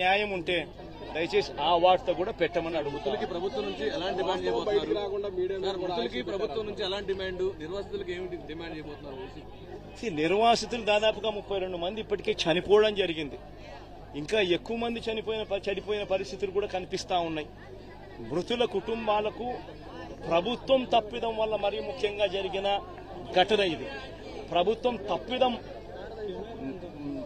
న్యాయం ఉంటే దయచేసి ఆ వార్త కూడా పెట్టమని మృతులకి ప్రభుత్వం నుంచి ఎలాంటి డిమాండ్ చేయబోతున్నారు? ప్రభుత్వం నుంచి ఎలాంటి డిమాండ్? నిర్వాసితులకు ఏమిటి డిమాండ్ చేయబోతున్నారు? వైసీపీ ఈ నిర్వాసితులు దాదాపుగా ముప్పై రెండు మంది ఇప్పటికే చనిపోవడం జరిగింది. ఇంకా ఎక్కువ మంది చనిపోయిన చనిపోయిన పరిస్థితులు కూడా కనిపిస్తా ఉన్నాయి. మృతుల కుటుంబాలకు ప్రభుత్వం తప్పిదం వల్ల మరీ ముఖ్యంగా జరిగిన ఘటన ఇది. ప్రభుత్వం తప్పిదం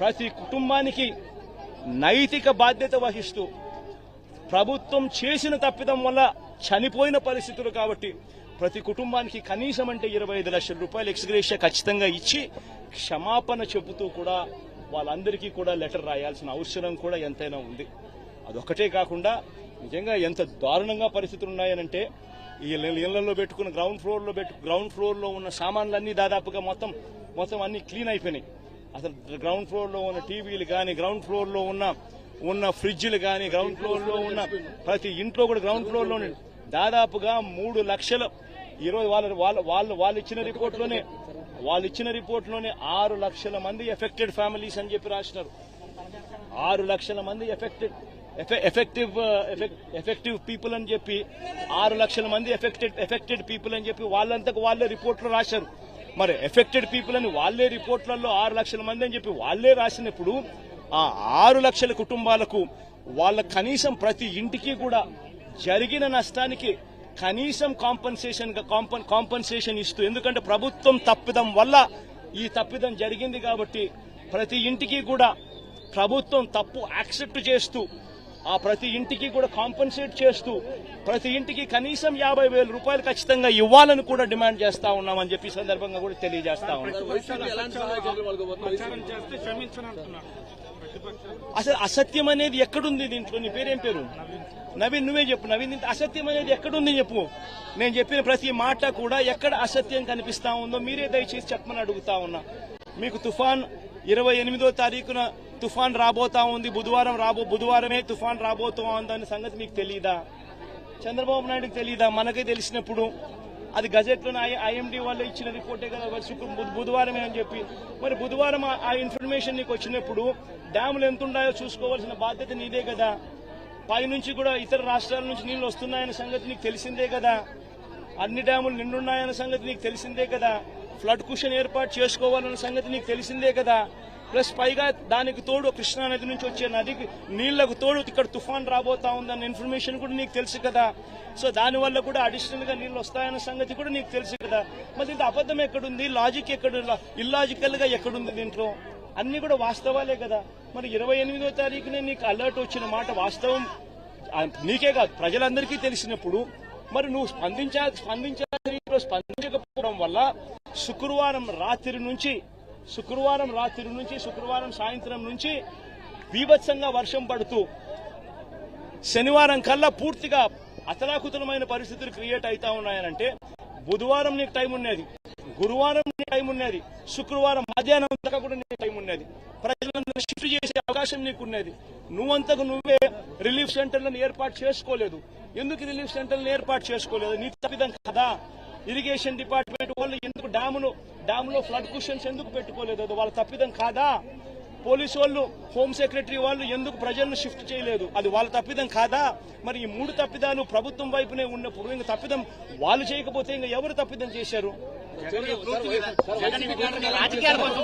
ప్రతి కుటుంబానికి నైతిక బాధ్యత వహిస్తూ ప్రభుత్వం చేసిన తప్పిదం వల్ల చనిపోయిన పరిస్థితులు కాబట్టి ప్రతి కుటుంబానికి కనీసం అంటే ఇరవై ఐదు లక్షల రూపాయలు ఎక్స్గ్రేషియా ఖచ్చితంగా ఇచ్చి క్షమాపణ చెబుతూ కూడా వాళ్ళందరికీ కూడా లెటర్ రాయాల్సిన అవసరం కూడా ఎంతైనా ఉంది. అదొక్కటే కాకుండా నిజంగా ఎంత దారుణంగా పరిస్థితులు ఉన్నాయనంటే ఈ ఇళ్ళలో పెట్టుకున్న గ్రౌండ్ ఫ్లోర్లో పెట్టు గ్రౌండ్ ఫ్లోర్లో ఉన్న సామాన్లన్నీ దాదాపుగా మొత్తం మొత్తం అన్ని క్లీన్ అయిపోయినాయి. అసలు గ్రౌండ్ ఫ్లోర్లో ఉన్న టీవీలు కానీ గ్రౌండ్ ఫ్లోర్లో ఉన్న ఉన్న ఫ్రిడ్జ్లు కానీ గ్రౌండ్ ఫ్లోర్లో ఉన్న ప్రతి ఇంట్లో కూడా గ్రౌండ్ ఫ్లోర్లో దాదాపుగా మూడు లక్షల ఈరోజు వాళ్ళ వాళ్ళ వాళ్ళు వాళ్ళు ఇచ్చిన రిపోర్ట్లోనే వాళ్ళు ఇచ్చిన రిపోర్ట్లోనే ఆరు లక్షల మంది ఎఫెక్టెడ్ ఫ్యామిలీస్ అని చెప్పి రాసినారు. ఆరు లక్షల మంది ఎఫెక్టెడ్ ఎఫెక్టివ్ ఎఫెక్టివ్ పీపుల్ అని చెప్పి ఆరు లక్షల మంది ఎఫెక్టెడ్ ఎఫెక్టెడ్ పీపుల్ అని చెప్పి వాళ్ళంతకు వాళ్ళే రిపోర్ట్లో రాశారు. మరి ఎఫెక్టెడ్ పీపుల్ అని వాళ్ళే రిపోర్ట్లలో ఆరు లక్షల మంది అని చెప్పి వాళ్ళే రాసినప్పుడు ఆ ఆరు లక్షల కుటుంబాలకు వాళ్ళ కనీసం ప్రతి ఇంటికి కూడా జరిగిన నష్టానికి కనీసం కాంపన్సేషన్ కాంపన్సేషన్ ఇస్తూ ఎందుకంటే ప్రభుత్వం తప్పిదం వల్ల ఈ తప్పిదం జరిగింది కాబట్టి ప్రతి ఇంటికి కూడా ప్రభుత్వం తప్పు యాక్సెప్ట్ చేస్తూ ఆ ప్రతి ఇంటికి కూడా కాంపన్సేట్ చేస్తూ ప్రతి ఇంటికి కనీసం యాభై వేల రూపాయలు ఖచ్చితంగా ఇవ్వాలని కూడా డిమాండ్ చేస్తా ఉన్నామని చెప్పి ఈ సందర్భంగా కూడా తెలియజేస్తా ఉన్నాం. అసలు అసత్యం అనేది ఎక్కడుంది దీంట్లో? నీ పేరేం పేరు? నవీన్ నువ్వే చెప్పు. నవీన్ అసత్యం అనేది ఎక్కడుంది చెప్పు. నేను చెప్పిన ప్రతి మాట కూడా ఎక్కడ అసత్యం కనిపిస్తా ఉందో మీరే దయచేసి చెప్పమని అడుగుతా ఉన్నా. మీకు తుఫాన్ ఇరవై ఎనిమిదో తారీఖున తుఫాన్ రాబోతా ఉంది బుధవారం రాబో బుధవారమే తుఫాన్ రాబోతా ఉందనే సంగతి మీకు తెలియదా చంద్రబాబు నాయుడుకి తెలియదా మనకే తెలిసినప్పుడు. అది గజెట్లో ఐఎండి వాళ్ళు ఇచ్చిన రిపోర్టే కదా బుధవారమే అని చెప్పి. మరి బుధవారం ఆ- ఇన్ఫర్మేషన్ నీకు వచ్చినప్పుడు డ్యాములు ఎంత ఉన్నాయో చూసుకోవాల్సిన బాధ్యత నీదే కదా. పైనుంచి కూడా ఇతర రాష్ట్రాల నుంచి నీళ్ళు వస్తున్నాయన్న సంగతి నీకు తెలిసిందే కదా. అన్ని డ్యాములు నిండున్నాయన్న సంగతి నీకు తెలిసిందే కదా. ఫ్లడ్ కుషన్ ఏర్పాటు చేసుకోవాలన్న సంగతి నీకు తెలిసిందే కదా. ప్లస్ పైగా దానికి తోడు కృష్ణా నది నుంచి వచ్చే నదికి నీళ్ళకు తోడు ఇక్కడ తుఫాన్ రాబోతా ఉందన్న ఇన్ఫర్మేషన్ కూడా నీకు తెలుసు కదా. సో దానివల్ల కూడా అడిషనల్గా నీళ్ళు వస్తాయన్న సంగతి కూడా నీకు తెలుసు కదా. మరి ఇంత అబద్ధం ఎక్కడుంది? లాజిక్ ఎక్కడ ఇల్లాజికల్గా ఎక్కడుంది దీంట్లో? అన్ని కూడా వాస్తవాలే కదా. మరి ఇరవై ఎనిమిదో తారీఖునే నీకు అలర్ట్ వచ్చిన మాట వాస్తవం? నీకే కాదు ప్రజలందరికీ తెలిసినప్పుడు. మరి నువ్వు స్పందించా స్పందించాల్సిన స్పందించకపోవడం వల్ల శుక్రవారం రాత్రి నుంచి శుక్రవారం రాత్రి నుంచి శుక్రవారం సాయంత్రం నుంచి బీభత్సంగా వర్షం పడుతూ శనివారం కల్లా పూర్తిగా అతలాకుతలమైన పరిస్థితులు క్రియేట్ అవుతా ఉన్నాయనంటే బుధవారం నీకు టైం ఉన్నది గురువారం నీకు టైం ఉన్నది శుక్రవారం మధ్యాహ్నం దాకా కూడా నీకు టైం ఉన్నది. ప్రజలందరూ షిఫ్ట్ చేసే అవకాశం నీకు ఉన్నది. నువ్వంతకు నువ్వే రిలీఫ్ సెంటర్లను ఏర్పాటు చేసుకోలేదు. ఎందుకు రిలీఫ్ సెంటర్లను ఏర్పాటు చేసుకోలేదు? నీ తప్పిదం కదా. ఇరిగేషన్ డిపార్ట్మెంట్ వాళ్ళు ఎందుకు డ్యామును డ్యాములో ఫ్లడ్ కుషన్స్ ఎందుకు పెట్టుకోలేదు? అది వాళ్ళ తప్పిదం కాదా? పోలీసు వాళ్ళు హోమ్ సెక్రటరీ వాళ్ళు ఎందుకు ప్రజలను షిఫ్ట్ చేయలేదు? అది వాళ్ళ తప్పిదం కాదా? మరి ఈ మూడు తప్పిదాలు ప్రభుత్వం వైపునే ఉన్నప్పుడు ఇంకా తప్పిదం వాళ్ళు చేయకపోతే ఇంకా ఎవరు తప్పిదం చేశారు? రాజకీయాల కోసం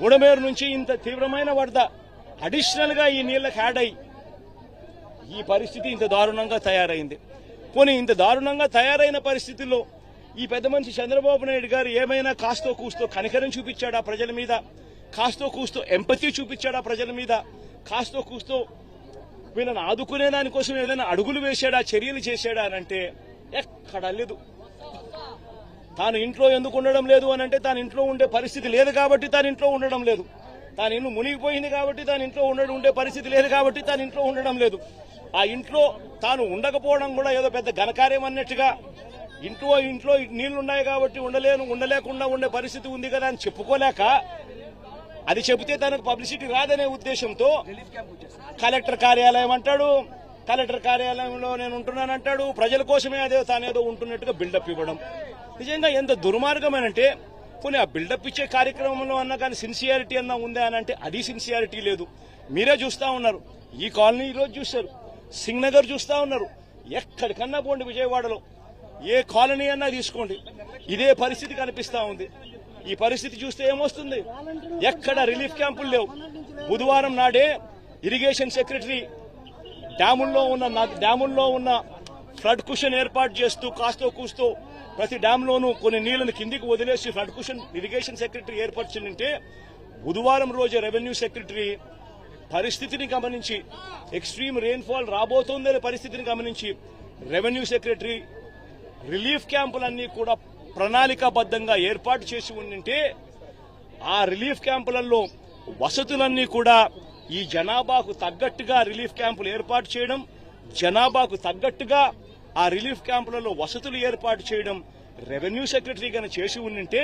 బుడమేరు నుంచి ఇంత తీవ్రమైన వరద అడిషనల్గా ఈ నీళ్ళకి యాడ్ అయ్యి ఈ పరిస్థితి ఇంత దారుణంగా తయారైంది. పోనీ ఇంత దారుణంగా తయారైన పరిస్థితుల్లో ఈ పెద్ద మనిషి చంద్రబాబు నాయుడు గారు ఏమైనా కాస్తో కూస్తో కనికరం చూపించాడా ప్రజల మీద? కాస్తో కూస్తో ఎంపతి చూపించాడా ప్రజల మీద? కాస్తో కూస్తో వీళ్ళని ఆదుకునే దానికోసం ఏదైనా అడుగులు వేశాడా చర్యలు చేశాడా అని అంటే ఎక్కడా లేదు. తాను ఇంట్లో ఎందుకు ఉండడం లేదు అని అంటే తాను ఇంట్లో ఉండే పరిస్థితి లేదు కాబట్టి తాను ఇంట్లో ఉండడం లేదు. తాను ఇల్లు మునిగిపోయింది కాబట్టి తాను ఇంట్లో ఉండడం ఉండే పరిస్థితి లేదు కాబట్టి తాను ఇంట్లో ఉండడం లేదు. ఆ ఇంట్లో తాను ఉండకపోవడం కూడా ఏదో పెద్ద ఘనకార్యం అన్నట్టుగా ఇంట్లో ఇంట్లో నీళ్ళున్నాయి కాబట్టి ఉండలేను ఉండలేకుండా ఉండే పరిస్థితి ఉంది కదా అని చెప్పుకోలేక అది చెబితే తనకు పబ్లిసిటీ రాదనే ఉద్దేశంతో కలెక్టర్ కార్యాలయం అంటాడు. కలెక్టర్ కార్యాలయంలో నేను ఉంటున్నానంటాడు. ప్రజల కోసమే అదే తానేదో ఉంటున్నట్టుగా బిల్డప్ ఇవ్వడం. నిజంగా ఎంత దుర్మార్గమేనంటే పోనీ ఆ బిల్డప్ ఇచ్చే కార్యక్రమంలో అన్నా కానీ సిన్సియారిటీ అన్నా ఉందా అని అంటే అది సిన్సియారిటీ లేదు. మీరే చూస్తూ ఉన్నారు. ఈ కాలనీ ఈరోజు చూశారు. సింగ్నగర్ చూస్తూ ఉన్నారు. ఎక్కడికన్నా పోండి విజయవాడలో. ఏ కాలనీ అన్నా తీసుకోండి. ఇదే పరిస్థితి కనిపిస్తూ ఉంది. ఈ పరిస్థితి చూస్తే ఏమొస్తుంది? ఎక్కడ రిలీఫ్ క్యాంపులు లేవు. బుధవారం నాడే ఇరిగేషన్ సెక్రటరీ డ్యాముల్లో ఉన్న డ్యాముల్లో ఉన్న ఫ్లడ్ కుషన్ ఏర్పాటు చేస్తూ కాస్తో కూస్తూ ప్రతి డ్యాంలోనూ కొన్ని నీళ్ళను కిందికి వదిలేసి ఫ్లడ్ కుషన్ ఇరిగేషన్ సెక్రటరీ ఏర్పరిచిందంటే బుధవారం రోజు రెవెన్యూ సెక్రటరీ పరిస్థితిని గమనించి ఎక్స్ట్రీమ్ రెయిన్ఫాల్ రాబోతోందనే పరిస్థితిని గమనించి రెవెన్యూ సెక్రటరీ రిలీఫ్ క్యాంపులన్నీ కూడా ప్రణాళికాబద్ధంగా ఏర్పాటు చేసి ఉండింటే ఆ రిలీఫ్ క్యాంపులలో వసతులన్నీ కూడా ఈ జనాభాకు తగ్గట్టుగా రిలీఫ్ క్యాంపులు ఏర్పాటు చేయడం జనాభాకు తగ్గట్టుగా ఆ రిలీఫ్ క్యాంపులలో వసతులు ఏర్పాటు చేయడం రెవెన్యూ సెక్రటరీ గాని చేసి ఉండింటే